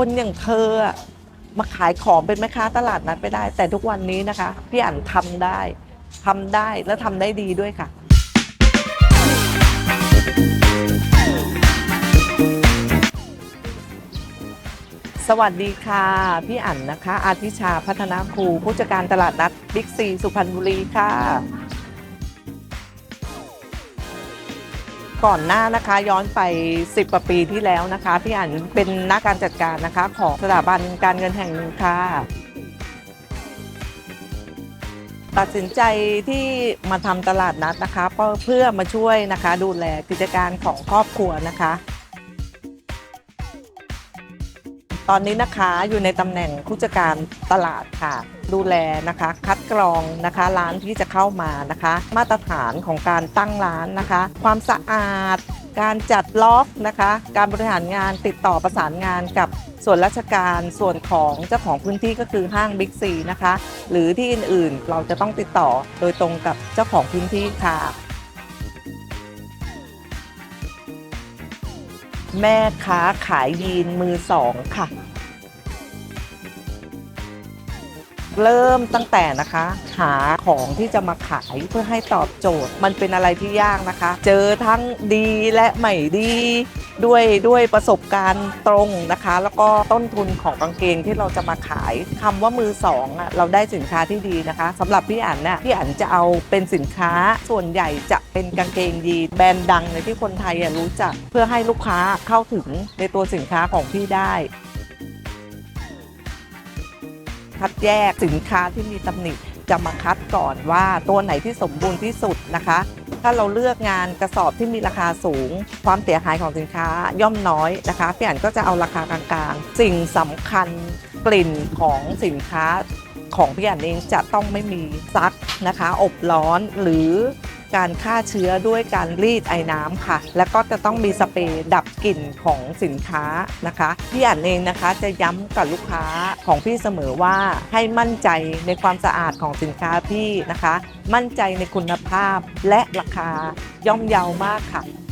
คนอย่างเธอมาขายของเป็นแม่ค้าตลาดนัดไม่ได้ แต่ทุกวันนี้นะคะพี่อั๋นทำได้ทำได้และทำได้ดีด้วยค่ะ สวัสดีค่ะ พี่อั๋นนะคะ อาทิชาพัฒนาครูผู้จัดการตลาดนัดบิ๊กซีสุพรรณบุรีค่ะ ก่อนหน้านะคะย้อนไป 10กว่าปีที่แล้วนะคะ พี่อันเป็นนักการจัดการนะคะของสถาบันการเงินแห่งหนึ่งค่ะ ตัดสินใจที่มาทำตลาดนัดนะคะก็เพื่อมาช่วยนะคะดูแลกิจการของครอบครัวนะคะ ตอนนี้นะคะอยู่ในตำแหน่งผู้จัดการตลาดค่ะ ดูแลนะคะ คัดกรองนะคะร้านที่จะเข้ามานะคะ มาตรฐานของการตั้งร้านนะคะ ความสะอาด การจัดล็อกนะคะ การบริหารงานติดต่อประสานงานกับส่วนราชการส่วนของเจ้าของพื้นที่ก็คือห้างบิ๊กซีนะคะ หรือที่อื่นๆเราจะต้องติดต่อโดยตรงกับเจ้าของพื้นที่ค่ะ แม่ค้าขายยีนมือสองค่ะ เริ่มตั้งแต่นะคะ หาของที่จะมาขายเพื่อให้ตอบโจทย์ มันเป็นอะไรที่ยากนะคะ เจอทั้งดีและไม่ดี ด้วยด้วยประสบการณ์ตรงนะคะ แล้วก็ต้นทุนของกางเกงที่เราจะมาขายคำว่ามือสองอะเราได้สินค้าที่ดีนะคะสำหรับพี่อั๋นน่ะพี่อั๋นจะเอาเป็นสินค้าส่วนใหญ่จะเป็นกางเกงยีนแบรนด์ดังเลยที่คนไทยรู้จักเพื่อให้ลูกค้าเข้าถึงในตัวสินค้าของพี่ได้คัดแยกสินค้าที่มีตำหนิจะมาคัดก่อนว่าตัวไหนที่สมบูรณ์ที่สุดนะคะ ถ้าเราเลือกงานกระสอบที่มีราคาสูง ความเสียหายของสินค้าย่อมน้อยนะคะพี่อันก็จะเอาราคากลางๆ สิ่งสำคัญกลิ่นของสินค้าของพี่อันเองจะต้องไม่มีซักนะคะ อบร้อนหรือ การฆ่าเชื้อด้วยการรีดไอ้น้ำค่ะ แล้วก็จะต้องมีสเปรย์ดับกลิ่นของสินค้านะคะ พี่อ่านเองนะคะจะย้ำกับลูกค้าของพี่เสมอว่าให้มั่นใจในความสะอาดของสินค้าพี่นะคะ มั่นใจในคุณภาพและราคาย่อมเยาวมากค่ะ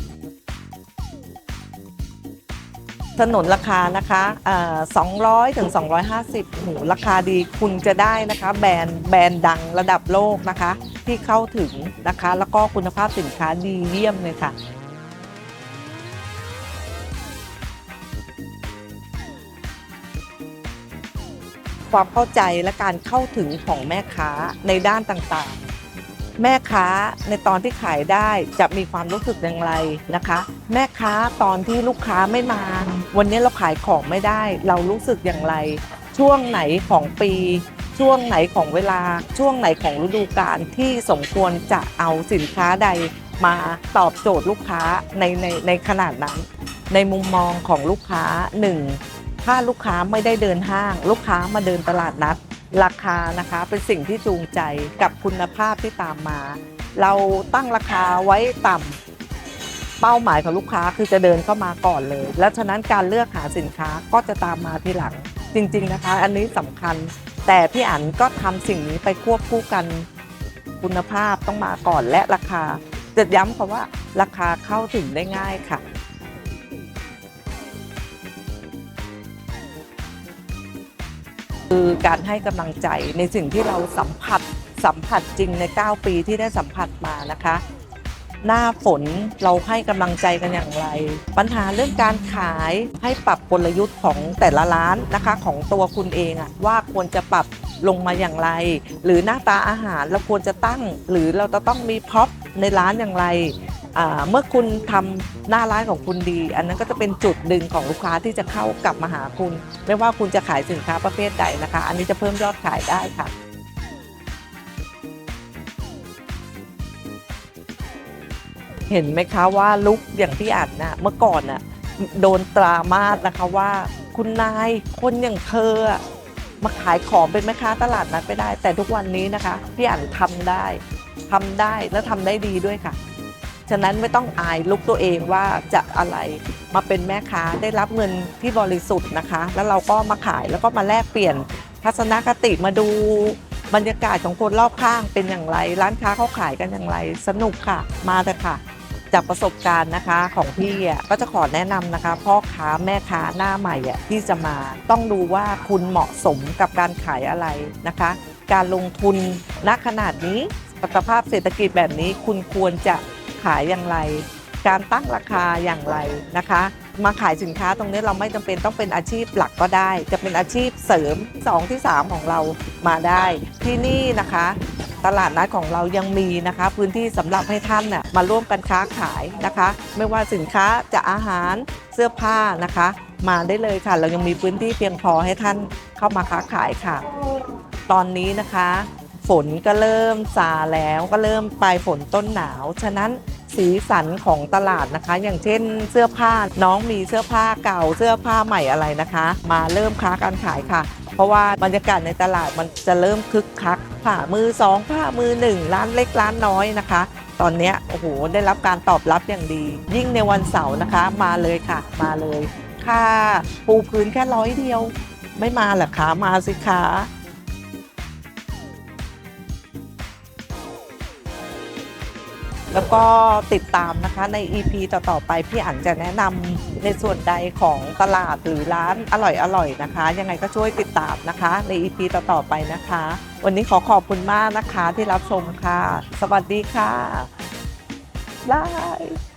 ถนนราคานะคะเอ่อ200ถึง250หูราคาดีคุณจะได้นะคะ แบรนด์แบรนด์ดังระดับโลกนะคะ ที่เข้าถึงนะคะ แล้วก็คุณภาพสินค้าดีเยี่ยมเลยค่ะความเข้าใจและการเข้าถึงของแม่ค้าในด้านต่างๆ แม่ค้าในตอนที่ขายได้จะมีความรู้สึกอย่างไรนะคะ แม่ค้าตอนที่ลูกค้าไม่มา วันนี้เราขายของไม่ได้ เรารู้สึกอย่างไร ช่วงไหนของปี ช่วงไหนของเวลา ช่วงไหนของฤดูกาลที่สมควรจะเอาสินค้าใดมาตอบโจทย์ลูกค้าในในในขนาดนั้น ในมุมมองของลูกค้าหนึ่งถ้าลูกค้าไม่ได้เดินห้าง ลูกค้ามาเดินตลาดนัด ราคานะคะเป็นสิ่งที่จูงใจกับคุณภาพที่ตามมา เราตั้งราคาไว้ต่ำเป้าหมายของลูกค้าคือจะเดินเข้ามาก่อนเลย แล้วฉะนั้นการเลือกหาสินค้าก็จะตามมาทีหลัง จริง ๆนะคะ อันนี้สำคัญ แต่พี่อั๋นก็ทำสิ่งนี้ไปควบคู่กันคุณภาพต้องมาก่อนและราคาจะย้ำคำว่าราคาเข้าถึงได้ง่ายค่ะ การให้กำลังใจในสิ่งที่เราสัมผัสสัมผัสจริงใน 9 ปีที่ได้สัมผัสมานะคะ หน้าฝนเราให้กำลังใจกันอย่างไร ปัญหาเรื่องการขายให้ปรับกลยุทธ์ของแต่ละร้านนะคะของตัวคุณเองอะว่าควรจะปรับลงมาอย่างไร หรือหน้าตาอาหารเราควรจะตั้ง หรือเราจะต้องมีพ็อปในร้านอย่างไร เมื่อคุณทำหน้าร้านของคุณดี อันนั้นก็จะเป็นจุดดึงของลูกค้าที่จะเข้ากลับมาหาคุณ ไม่ว่าคุณจะขายสินค้าประเภทใดนะคะ อันนี้จะเพิ่มยอดขายได้ค่ะเห็นไหมคะว่าลุกอย่างที่อ่านนะเมื่อก่อนน่ะโดนตรามาสนะคะว่า คุณนายคนอย่างเธอมาขายของเป็นแม่ค้าตลาดนัดไม่ได้ แต่ทุกวันนี้นะคะพี่อ่านทำได้ทำได้และทำได้ดีด้วยค่ะ ฉะนั้นไม่ต้องอายลุกตัวเองว่าจะอะไรมาเป็นแม่ค้าได้รับเงินที่บริสุทธิ์นะคะ แล้วเราก็มาขายแล้วก็มาแลกเปลี่ยนทัศนคติมาดูบรรยากาศของคนรอบข้างเป็นอย่างไร ร้านค้าเขาขายกันอย่างไร สนุกค่ะ มาเถอะค่ะ จากประสบการณ์นะคะของพี่อะก็จะขอแนะนำนะคะพ่อค้าแม่ค้าหน้าใหม่อะที่จะมาต้องดูว่าคุณเหมาะสมกับการขายอะไรนะคะ การลงทุนณขนาดนี้สภาพเศรษฐกิจแบบนี้คุณควรจะ ขายอย่างไร การตั้งราคาอย่างไรนะคะ มาขายสินค้าตรงนี้เราไม่จำเป็นต้องเป็นอาชีพหลักก็ได้ จะเป็นอาชีพเสริมสองที่ 3 ของเรามาได้ ที่นี่นะคะ ตลาดนัดของเรายังมีนะคะ พื้นที่สำหรับให้ท่านน่ะมาร่วมกันค้าขายนะคะ ไม่ว่าสินค้าจะอาหารเสื้อผ้านะคะ มาได้เลยค่ะ เรายังมีพื้นที่เพียงพอให้ท่านเข้ามาค้าขายค่ะ ตอนนี้นะคะ ฝนก็เริ่มซาแล้วก็เริ่มปลายฝนต้นหนาว ฉะนั้นสีสันของตลาดนะคะ อย่างเช่นเสื้อผ้าน้องมีเสื้อผ้าเก่าเสื้อผ้าใหม่อะไรนะคะ มาเริ่มค้าการขายค่ะ เพราะว่าบรรยากาศในตลาดมันจะเริ่มคึกคักผ้ามือสองผ้ามือหนึ่งร้านเล็กร้านน้อยนะคะ ตอนนี้โอ้โหได้รับการตอบรับอย่างดี ยิ่งในวันเสาร์นะคะ มาเลยค่ะ มาเลย ค่าปูพื้นแค่ร้อยเดียว ไม่มาหรอคะมาสิคะ แล้วก็ติดตามนะคะใน EP ต่อๆไปพี่อั๋นจะแนะนำในส่วนใดของตลาดหรือร้านอร่อยๆนะคะ ยังไงก็ช่วยติดตามนะคะ ใน EP ต่อๆไปนะคะ วันนี้ขอขอบคุณมากนะคะที่รับชมค่ะ สวัสดีค่ะบาย